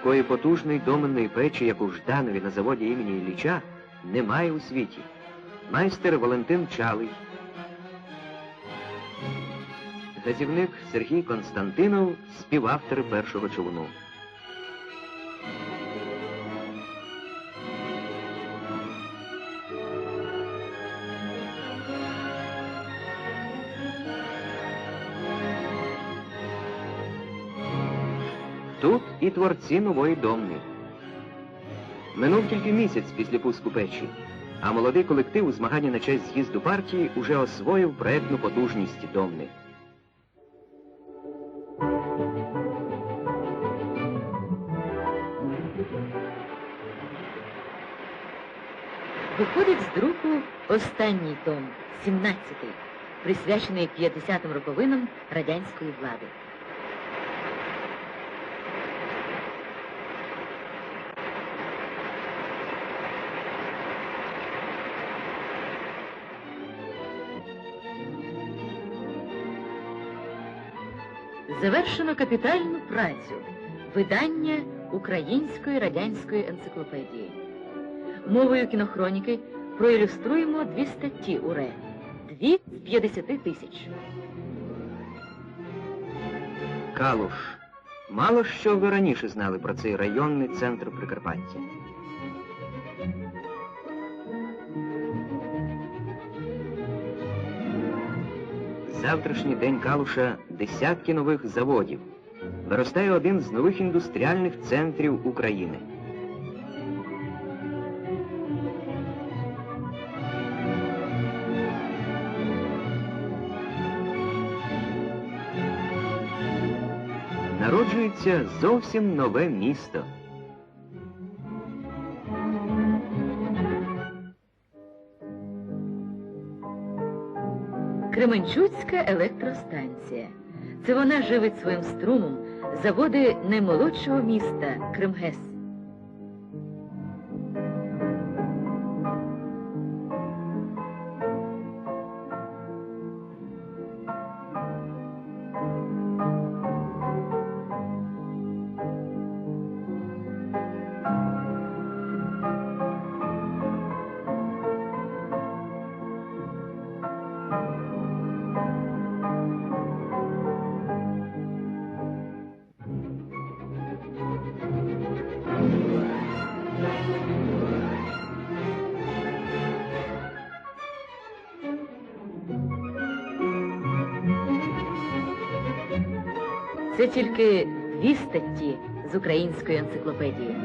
Такої потужної доменної печі, як у Жданові на заводі імені Ілліча, немає у світі. Майстер Валентин Чалий. Газівник Сергій Константинов, співавтор першого човну. Тут і творці нової домни. Минув тільки місяць після пуску печі, а молодий колектив у змаганні на честь з'їзду партії уже освоїв проектну потужність домни. Виходить з друку останній том, 17-й, присвячений 50-м роковинам радянської влади. Завершено капітальну працю видання Української радянської енциклопедії. Мовою кінохроніки проілюструємо дві статті УРЕ. Дві з 50 тисяч. Калуш. Мало що ви раніше знали про цей районний центр Прикарпаття. Завтрашній день Калуша десятки нових заводів. Виростає один з нових індустріальних центрів України. Народжується зовсім нове місто. Кременчуцька електростанція. Це вона живить своїм струмом заводи наймолодшого міста Кремгес. Це тільки дві статті з української енциклопедії.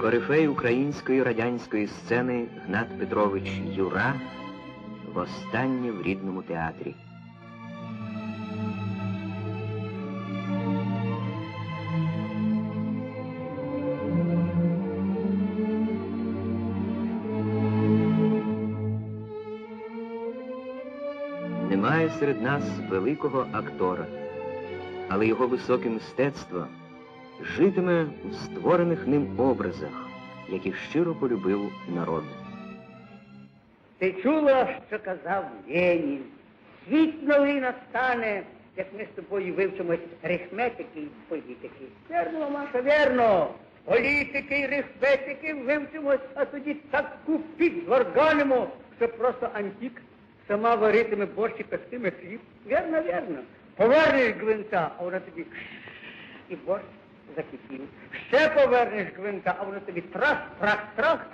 Корифей української радянської сцени Гнат Петрович Юра востаннє в рідному театрі. Серед нас великого актора, але його високе мистецтво житиме у створених ним образах, які щиро полюбив народ. Ти чула, що казав Ленін? Світ новий настане, як ми з тобою вивчимось арифметики і політики. Верно, Маша, верно. Політики і арифметики вивчимось, а тоді таку підварганимо, що просто антик сама варитиме борщ і пестиме хліб. Вірно, вірно. Повернеш гвинта, а вона тобі і борщ закипів. Ще повернеш гвинта, а воно тобі трах, трах, трах,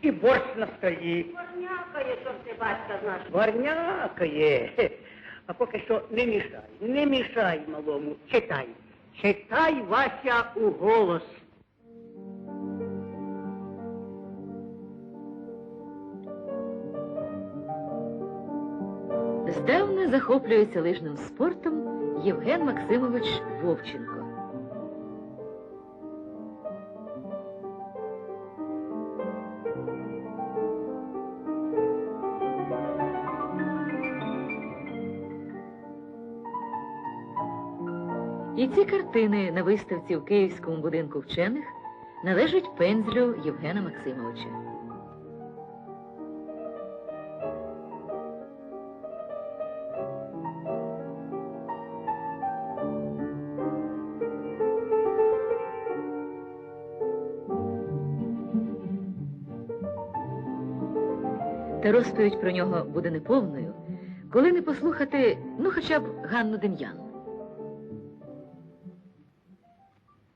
і борщ на столі. Варнякає, що ти батька знаєш. Варнякає. А поки що не мішай, не мішай малому. Читай. Читай, Вася, у голос. Здавна захоплюється лижним спортом Євген Максимович Вовченко. І ці картини на виставці в Київському будинку вчених належать пензлю Євгена Максимовича. Та розповідь про нього буде неповною, коли не послухати, ну, хоча б Ганну Дем'ян.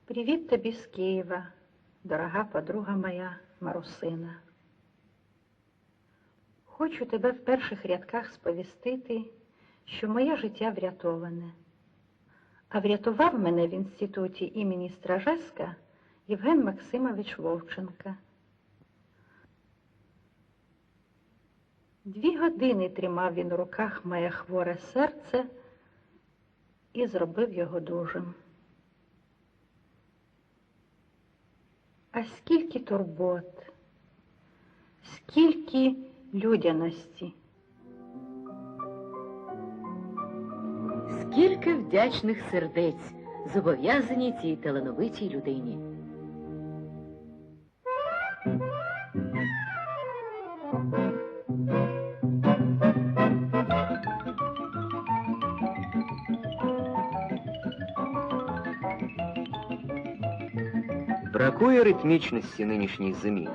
Привіт тобі з Києва, дорога подруга моя Марусина. Хочу тебе в перших рядках сповістити, що моє життя врятоване. А врятував мене в інституті імені Стражеска Євген Максимович Вовченка. Дві години тримав він у руках моє хворе серце і зробив його дужим. А скільки турбот, скільки людяності. Скільки вдячних сердець зобов'язані цій талановитій людині. Бракує ритмічності нинішній зимі,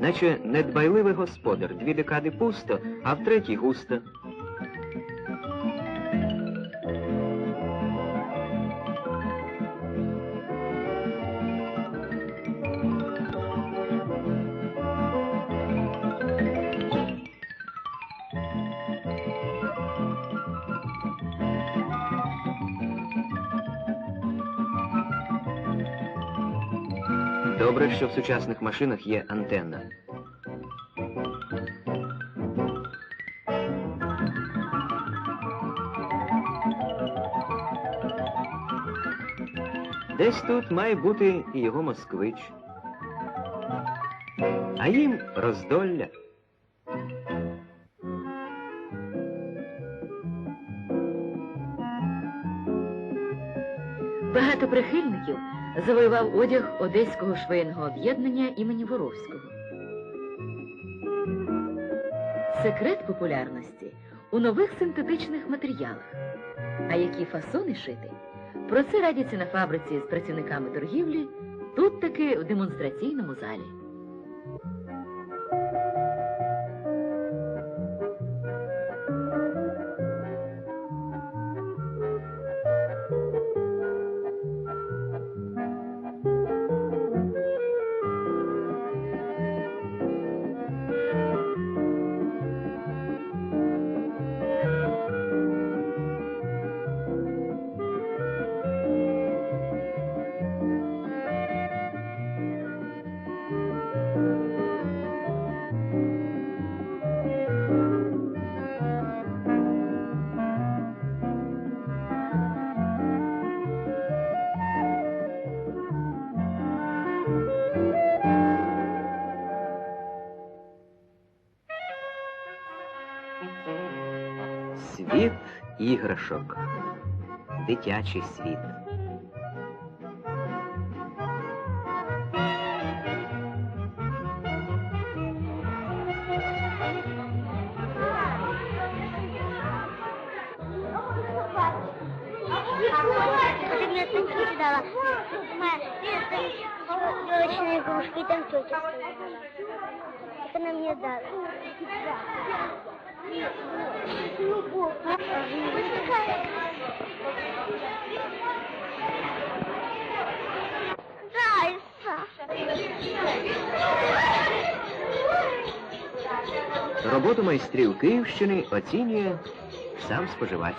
наче недбайливий господар, дві декади пусто, а в третій густо. Добре, що в сучасних машинах є антенна. Десь тут має бути і його москвич. А їм роздолля. Багато прихильників завоював одяг Одеського швейного об'єднання імені Воровського. Секрет популярності у нових синтетичних матеріалах. А які фасони шити? Про це радяться на фабриці з працівниками торгівлі, тут таки в демонстраційному залі. Світ іграшок. Дитячий світ. Елочные игрушки там тетя она дала. Роботу майстрів Київщини оцінює сам споживач.